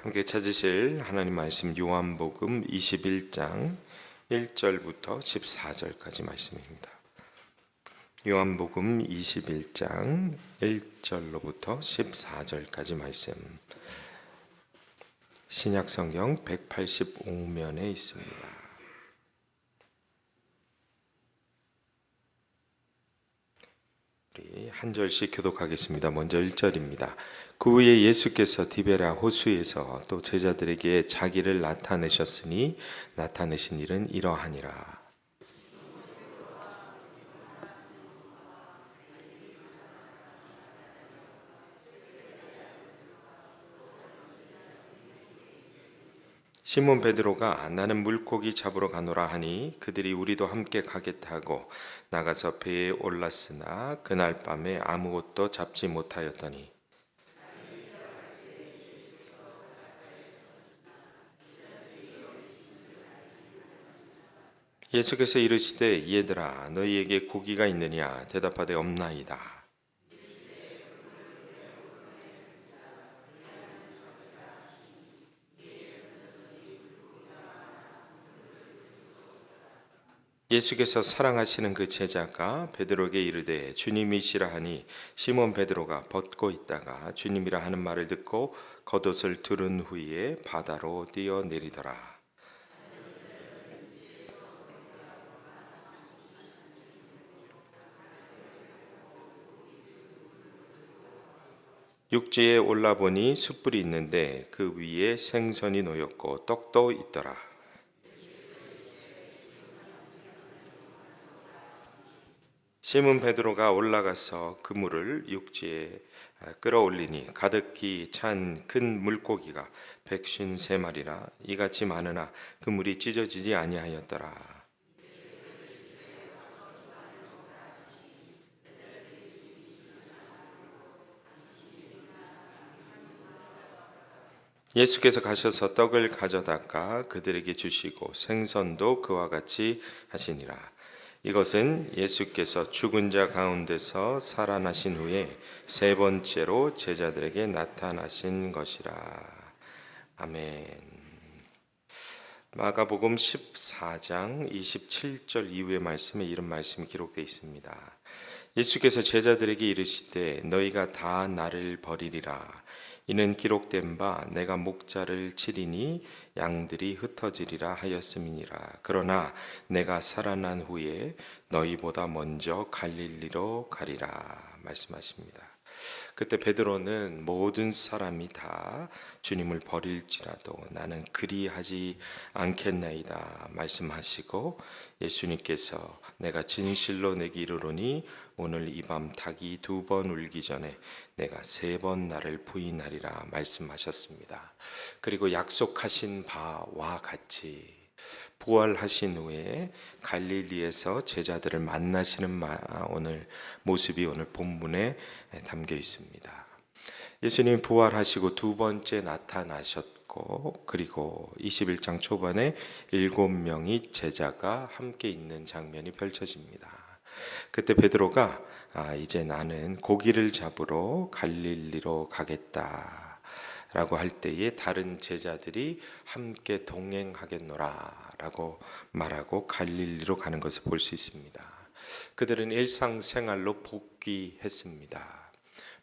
함께 찾으실 하나님 말씀 요한복음 21장 1절부터 14절까지 말씀입니다. 요한복음 21장 1절로부터 14절까지 말씀. 신약 성경 185면에 있습니다. 우리 한 절씩 교독하겠습니다. 먼저 1절입니다. 그 후에 예수께서 디베라 호수에서 또 제자들에게 자기를 나타내셨으니 나타내신 일은 이러하니라. 시몬 베드로가 나는 물고기 잡으러 가노라 하니 그들이 우리도 함께 가겠다 하고 나가서 배에 올랐으나 그날 밤에 아무것도 잡지 못하였더니 예수께서 이르시되 얘들아 너희에게 고기가 있느냐? 대답하되 없나이다 예수께서 사랑하시는 그 제자가 베드로에게 이르되 주님이시라 하니 시몬 베드로가 벗고 있다가 주님이라 하는 말을 듣고 겉옷을 두른 후에 바다로 뛰어내리더라. 육지에 올라보니 숯불이 있는데 그 위에 생선이 놓였고 떡도 있더라. 시몬 베드로가 올라가서 그물을 육지에 끌어올리니 가득히 찬 큰 물고기가 백쉰 세 마리라 이같이 많으나 그물이 찢어지지 아니하였더라. 예수께서 가셔서 떡을 가져다가 그들에게 주시고 생선도 그와 같이 하시니라. 이것은 예수께서 죽은 자 가운데서 살아나신 후에 세 번째로 제자들에게 나타나신 것이라. 아멘. 마가복음 14장 27절 이후의 말씀에 이런 말씀이 기록되어 있습니다. 예수께서 제자들에게 이르시되 너희가 다 나를 버리리라. 이는 기록된 바 내가 목자를 치리니 양들이 흩어지리라 하였음이니라. 그러나 내가 살아난 후에 너희보다 먼저 갈릴리로 가리라 말씀하십니다. 그때 베드로는 모든 사람이 다 주님을 버릴지라도 나는 그리하지 않겠나이다 말씀하시고 예수님께서 내가 진실로 내게 이르노니 오늘 이 밤 닭이 두 번 울기 전에 내가 세 번 나를 부인하리라 말씀하셨습니다. 그리고 약속하신 바와 같이 부활하신 후에 갈릴리에서 제자들을 만나시는 오늘 모습이 오늘 본문에 담겨 있습니다. 예수님이 부활하시고 두 번째 나타나셨고 그리고 21장 초반에 일곱 명이 제자가 함께 있는 장면이 펼쳐집니다. 그때 베드로가 아, 이제 나는 고기를 잡으러 갈릴리로 가겠다. 라고 할 때에 다른 제자들이 함께 동행하겠노라 라고 말하고 갈릴리로 가는 것을 볼 수 있습니다. 그들은 일상생활로 복귀했습니다.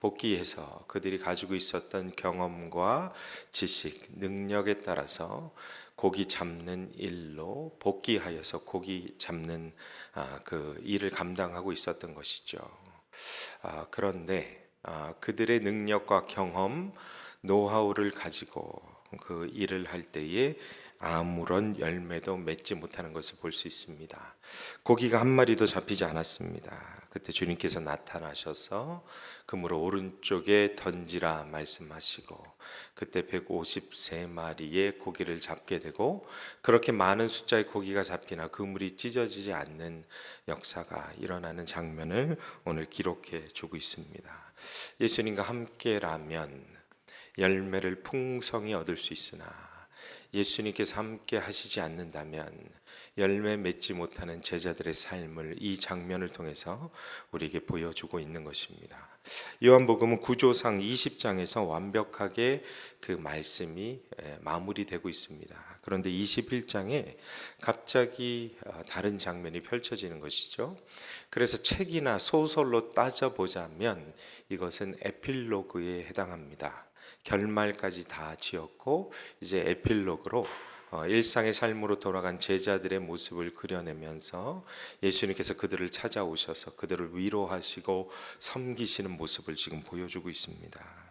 복귀해서 그들이 가지고 있었던 경험과 지식, 능력에 따라서 고기 잡는 일로 복귀하여서 고기 잡는 아, 그 일을 감당하고 있었던 것이죠. 아, 그런데 아, 그들의 능력과 경험, 노하우를 가지고 그 일을 할 때에 아무런 열매도 맺지 못하는 것을 볼 수 있습니다. 고기가 한 마리도 잡히지 않았습니다. 그때 주님께서 나타나셔서 그물을 오른쪽에 던지라 말씀하시고 그때 153마리의 고기를 잡게 되고 그렇게 많은 숫자의 고기가 잡히나 그물이 찢어지지 않는 역사가 일어나는 장면을 오늘 기록해 주고 있습니다. 예수님과 함께라면 열매를 풍성히 얻을 수 있으나 예수님께서 함께 하시지 않는다면 열매 맺지 못하는 제자들의 삶을 이 장면을 통해서 우리에게 보여주고 있는 것입니다. 요한복음은 구조상 20장에서 완벽하게 그 말씀이 에, 마무리되고 있습니다. 그런데 21장에 갑자기 어, 다른 장면이 펼쳐지는 것이죠. 그래서 책이나 소설로 따져보자면 이것은 에필로그에 해당합니다. 결말까지 다 지었고 이제 에필로그로 어, 일상의 삶으로 돌아간 제자들의 모습을 그려내면서 예수님께서 그들을 찾아오셔서 그들을 위로하시고 섬기시는 모습을 지금 보여주고 있습니다.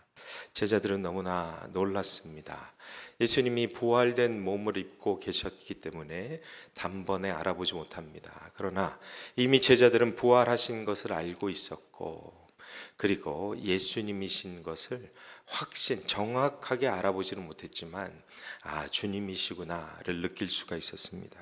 제자들은 너무나 놀랐습니다. 예수님이 부활된 몸을 입고 계셨기 때문에 단번에 알아보지 못합니다. 그러나 이미 제자들은 부활하신 것을 알고 있었고 그리고 예수님이신 것을 확신, 정확하게 알아보지는 못했지만 아 주님이시구나를 느낄 수가 있었습니다.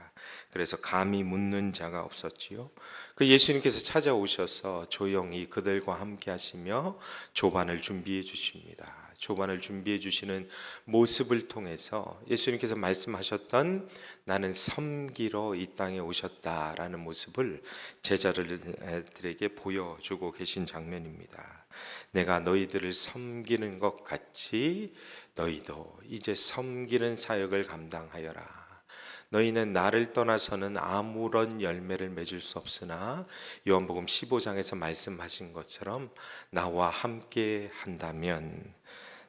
그래서 감히 묻는 자가 없었지요. 그 예수님께서 찾아오셔서 조용히 그들과 함께 하시며 조반을 준비해 주십니다. 조반을 준비해 주시는 모습을 통해서 예수님께서 말씀하셨던 나는 섬기러 이 땅에 오셨다라는 모습을 제자들에게 보여주고 계신 장면입니다. 내가 너희들을 섬기는 것 같이 너희도 이제 섬기는 사역을 감당하여라. 너희는 나를 떠나서는 아무런 열매를 맺을 수 없으나 요한복음 15장에서 말씀하신 것처럼 나와 함께 한다면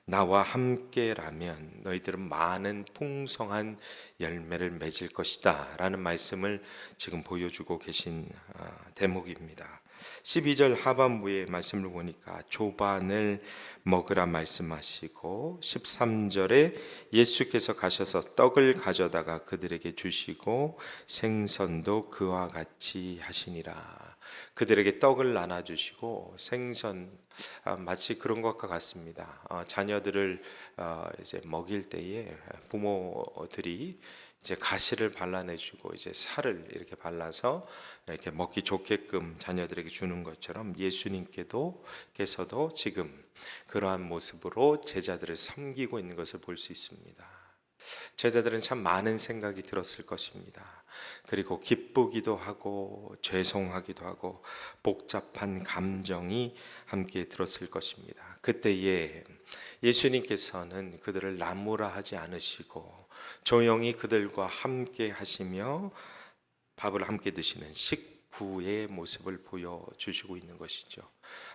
나와 함께라면 너희들은 많은 풍성한 열매를 맺을 것이다 라는 말씀을 지금 보여주고 계신 어, 대목입니다. 12절 하반부의 말씀을 보니까 조반을 먹으라 말씀하시고 13절에 예수께서 가셔서 떡을 가져다가 그들에게 주시고 생선도 그와 같이 하시니라. 그들에게 떡을 나눠 주시고 생선 아, 마치 그런 것과 같습니다. 어, 자녀들을 어, 이제 먹일 때에 부모들이 이제 가시를 발라내주고 이제 살을 이렇게 발라서 이렇게 먹기 좋게끔 자녀들에게 주는 것처럼 예수님께도 께서도 지금 그러한 모습으로 제자들을 섬기고 있는 것을 볼 수 있습니다. 제자들은 참 많은 생각이 들었을 것입니다. 그리고 기쁘기도 하고 죄송하기도 하고 복잡한 감정이 함께 들었을 것입니다. 그때에 예수님께서는 그들을 나무라 하지 않으시고 조용히 그들과 함께 하시며 밥을 함께 드시는 식구의 모습을 보여주시고 있는 것이죠.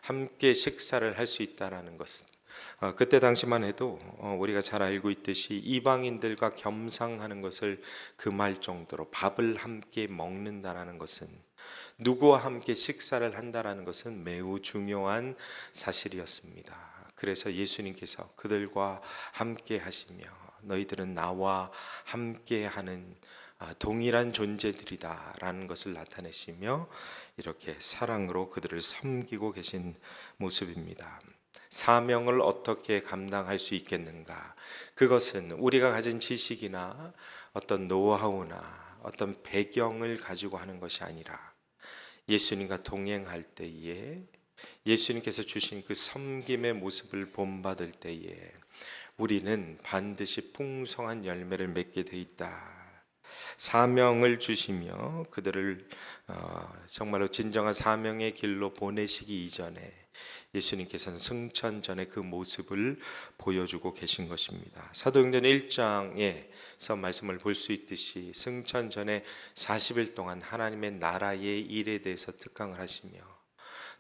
함께 식사를 할 수 있다라는 것은 어, 그때 당시만 해도 어, 우리가 잘 알고 있듯이 이방인들과 겸상하는 것을 금할 정도로 밥을 함께 먹는다라는 것은 누구와 함께 식사를 한다라는 것은 매우 중요한 사실이었습니다. 그래서 예수님께서 그들과 함께 하시며 너희들은 나와 함께 하는 아, 동일한 존재들이다라는 것을 나타내시며 이렇게 사랑으로 그들을 섬기고 계신 모습입니다. 사명을 어떻게 감당할 수 있겠는가? 그것은 우리가 가진 지식이나 어떤 노하우나 어떤 배경을 가지고 하는 것이 아니라 예수님과 동행할 때에 예수님께서 주신 그 섬김의 모습을 본받을 때에 우리는 반드시 풍성한 열매를 맺게 돼 있다. 사명을 주시며 그들을 어, 정말로 진정한 사명의 길로 보내시기 이전에 예수님께서는 승천 전에 그 모습을 보여주고 계신 것입니다. 사도행전 1장에서 말씀을 볼 수 있듯이 승천 전에 40일 동안 하나님의 나라의 일에 대해서 특강을 하시며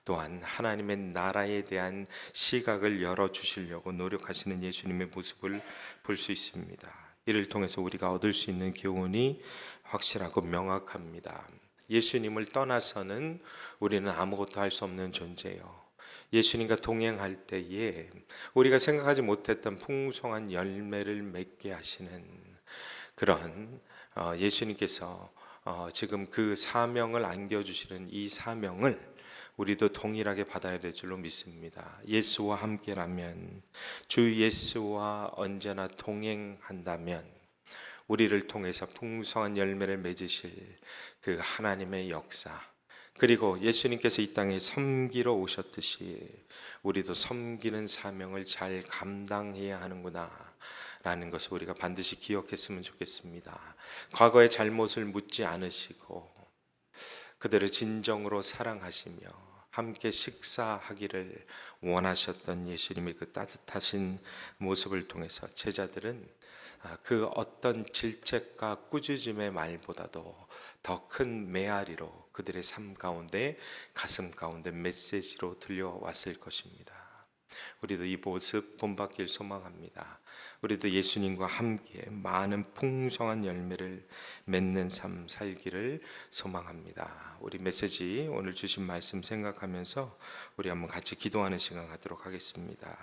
또한 하나님의 나라에 대한 시각을 열어 주시려고 노력하시는 예수님의 모습을 볼 수 있습니다. 이를 통해서 우리가 얻을 수 있는 교훈이 확실하고 명확합니다. 예수님을 떠나서는 우리는 아무것도 할 수 없는 존재요. 예수님과 동행할 때에 우리가 생각하지 못했던 풍성한 열매를 맺게 하시는 그런 어, 예수님께서 어, 지금 그 사명을 안겨주시는 이 사명을 우리도 동일하게 받아야 될 줄로 믿습니다. 예수와 함께라면 주 예수와 언제나 동행한다면 우리를 통해서 풍성한 열매를 맺으실 그 하나님의 역사 그리고 예수님께서 이 땅에 섬기러 오셨듯이 우리도 섬기는 사명을 잘 감당해야 하는구나 라는 것을 우리가 반드시 기억했으면 좋겠습니다. 과거의 잘못을 묻지 않으시고 그들을 진정으로 사랑하시며 함께 식사하기를 원하셨던 예수님의 그 따뜻하신 모습을 통해서 제자들은 아, 그 어떤 질책과 꾸짖음의 말보다도 더 큰 메아리로 그들의 삶 가운데 가슴 가운데 메시지로 들려왔을 것입니다. 우리도 이 모습 본받길 소망합니다. 우리도 예수님과 함께 많은 풍성한 열매를 맺는 삶 살기를 소망합니다. 우리 메시지 오늘 주신 말씀 생각하면서 우리 한번 같이 기도하는 시간 갖도록 하겠습니다.